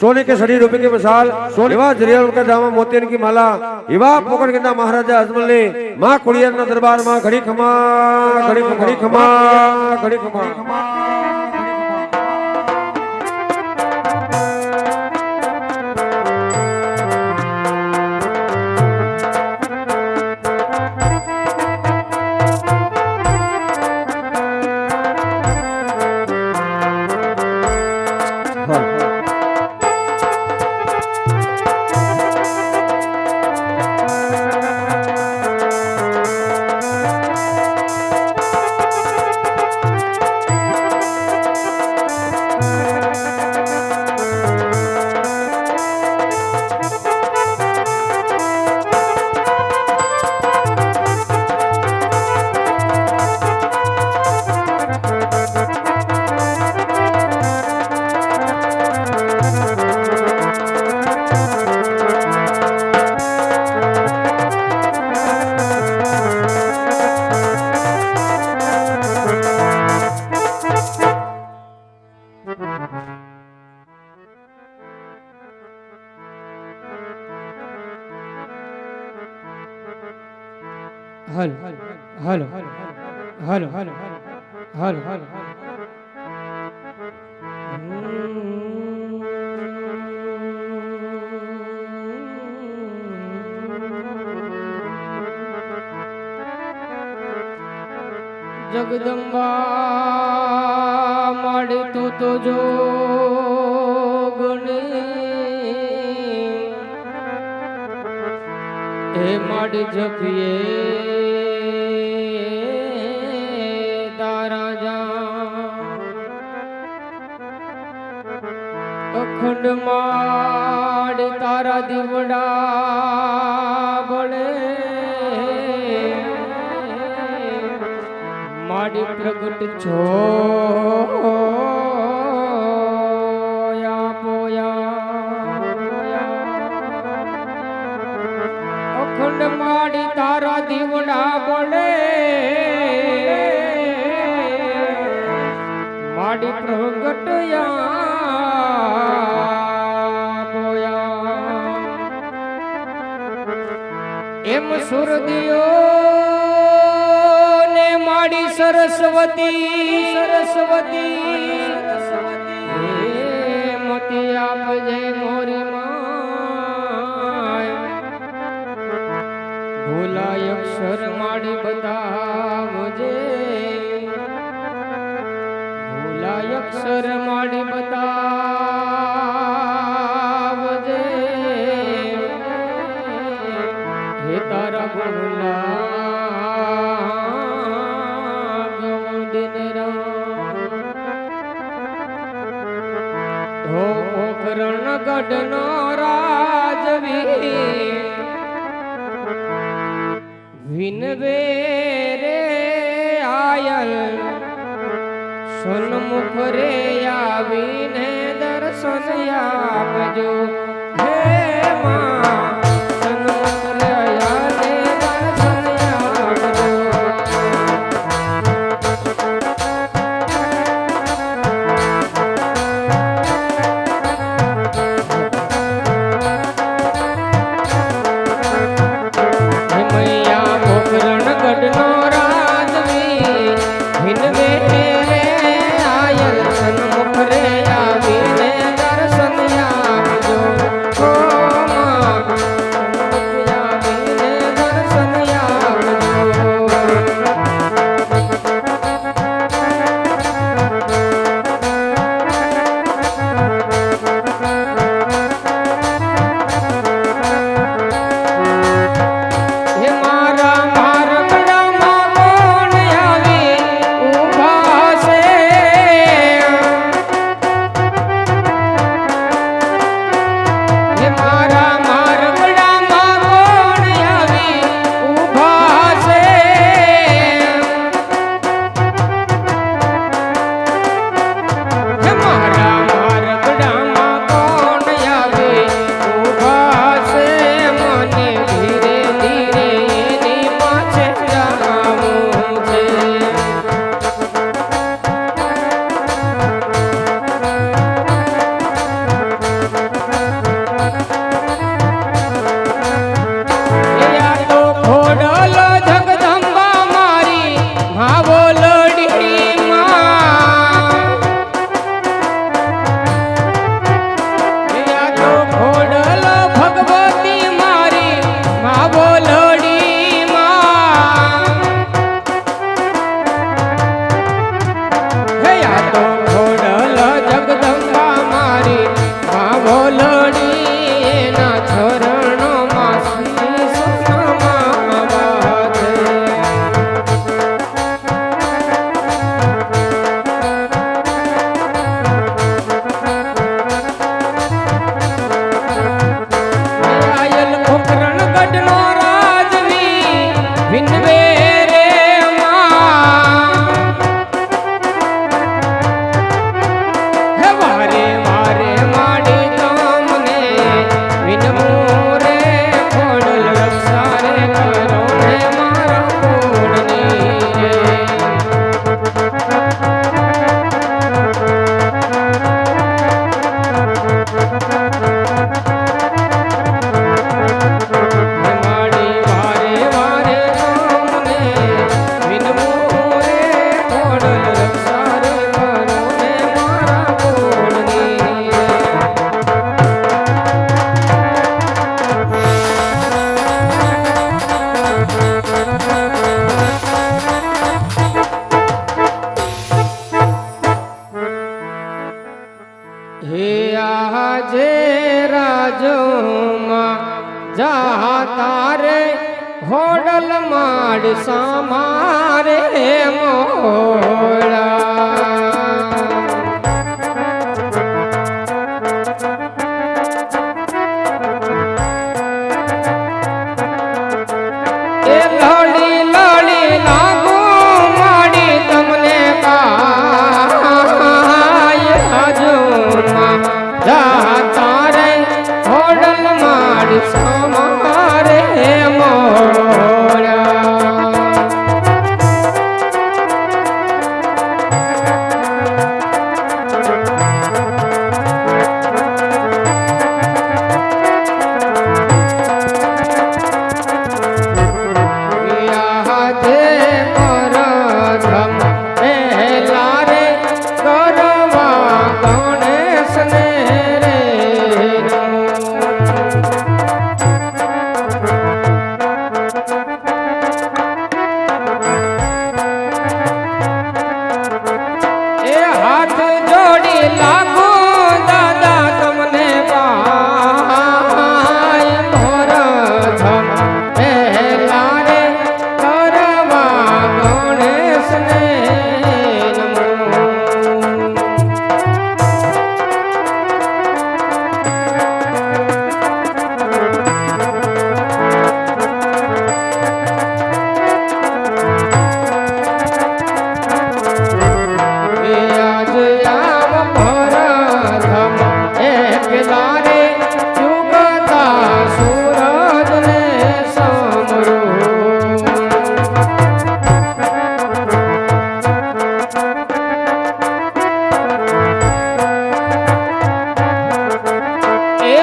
सोने के सड़ी रुपए की मिसाल सोने एवा जरिया उनका जामा मोतियन की माला एवा पोकड़ के महाराजा अजमल ने माँ कुड़िया ना दरबार माँ घड़ी खमा घड़ी घड़ी खमा घड़ी खमा હે મડ જપીએ તારા જા. અખંડ માડ તારા દીવડા બળે માડી પ્રગટ છો. માડી તારા દીવડા બોલે માડી પ્રગટયા એમ સુરદિયો ને માડી સરસ્વતી સરસ્વતી. અક્ષર માડી બતાવજે સન્મુખ રે આવીને દર્શન આપજો. હે માં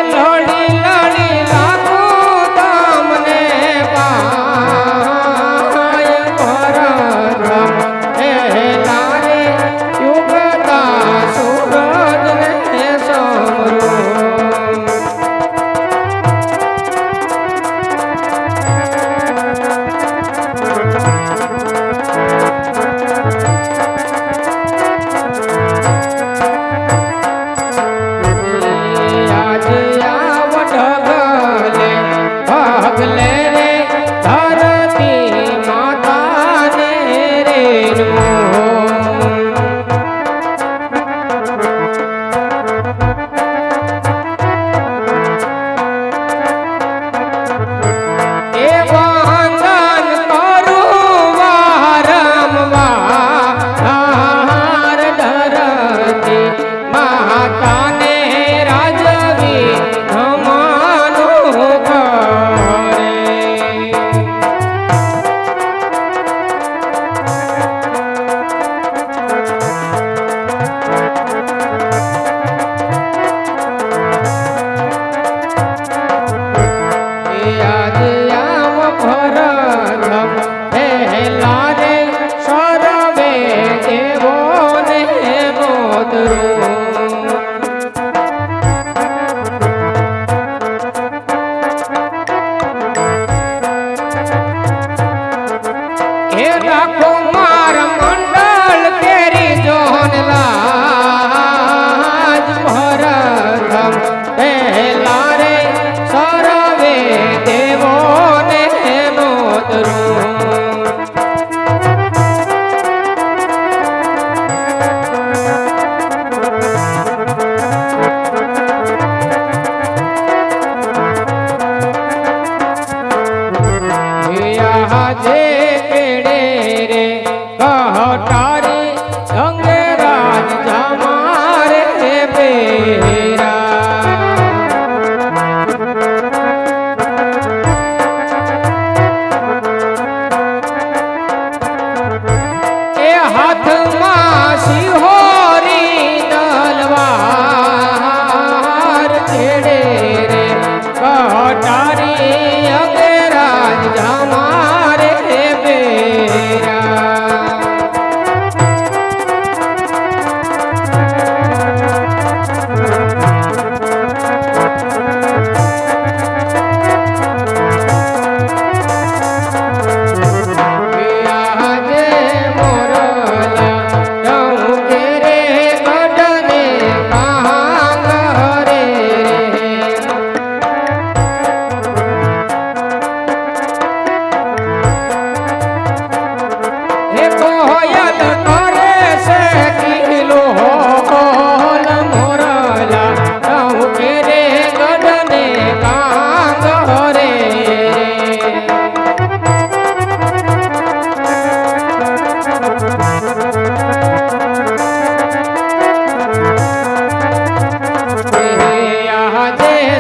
Lord. Hallelujah.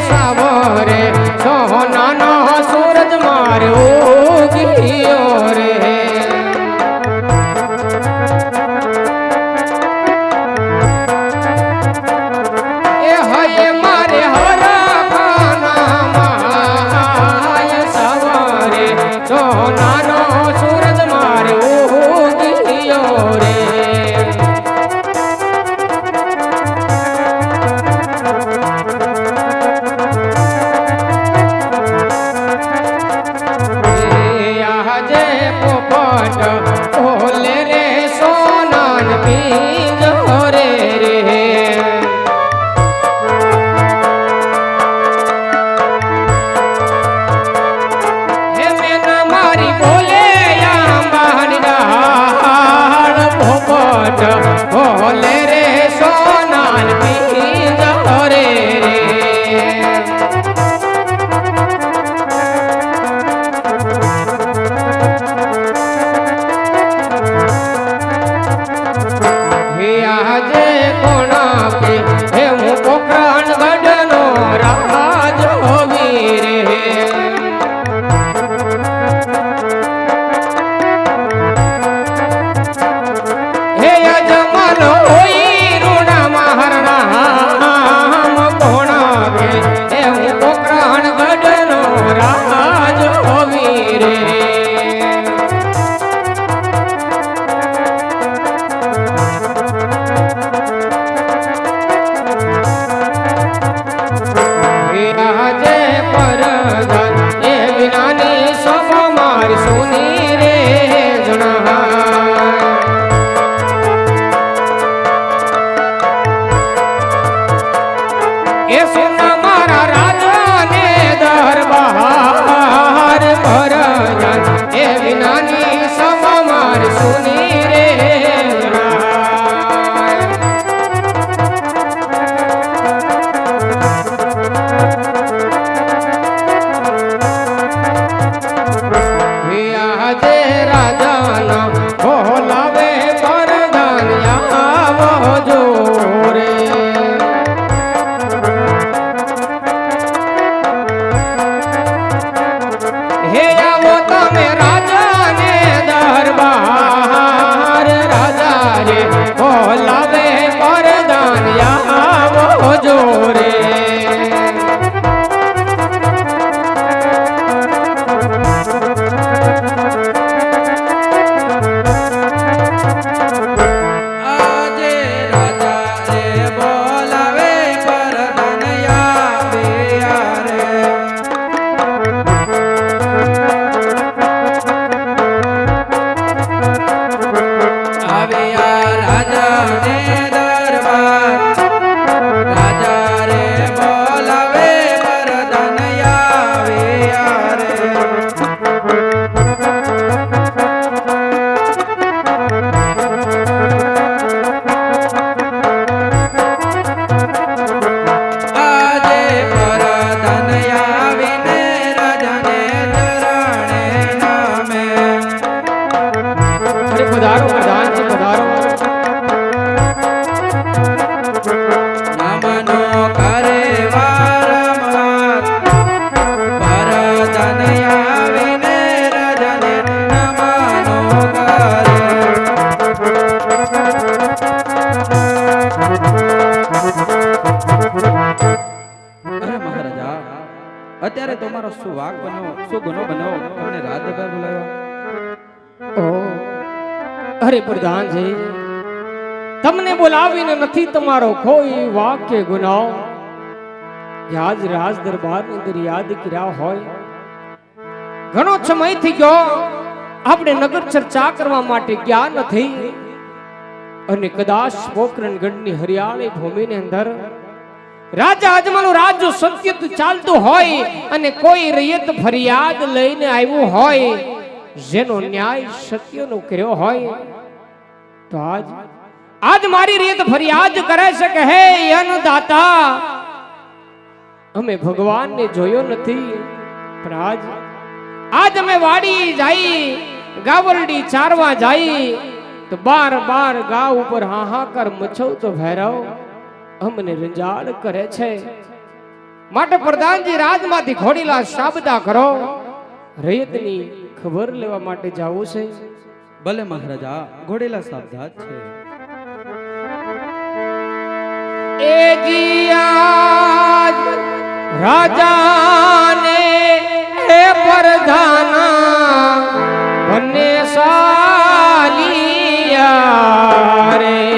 સવારે સોનાનો સૂરજ માર્યો. જે પોપટ আজ આજે અરે પ્રધાનજી તમને બોલાવીને નથી તમારો કોઈ વાક્ય ગુનાવ આજ રાજ દરબારની અંદર યાદ કર્યા હોય. ઘણો સમય થઈ ગયો. આપણે નગર ચર્ચા કરવા માટે ગયા નથી. અને કદાચ પોકરણગઢની હરિયાળી ભૂમિની અંદર રાજા અજમાનું રાજ સત્ય ચાલતું હોય અને કોઈ રૈયત ફરિયાદ લઈને આવ્યું હોય, જેનો ન્યાય સત્યનો કર્યો હોય. તો આજ આજ મારી રીત ફરિયાદ કરે છે કે હે અન્નદાતા, અમે ભગવાનને જોયો નથી. પણ આજ આજ અમે વાડી જાય ગાવરડી ચારવા જાઈ, તો બાર બાર ગાવ ઉપર હાહાકાર મચવતો ભૈરવ અમને રંજાડ કરે છે. માટે પ્રધાનજી રાજમાંથી ઘોડીલા શાબદા કરો. રૈયતની ખબર લેવા માટે જાવું છે. ભલે મહારાજા ઘોડેલા સાવધાન છે. એ જીયાજ રાજાને હે પ્રધાના બંને સાલિયા રે.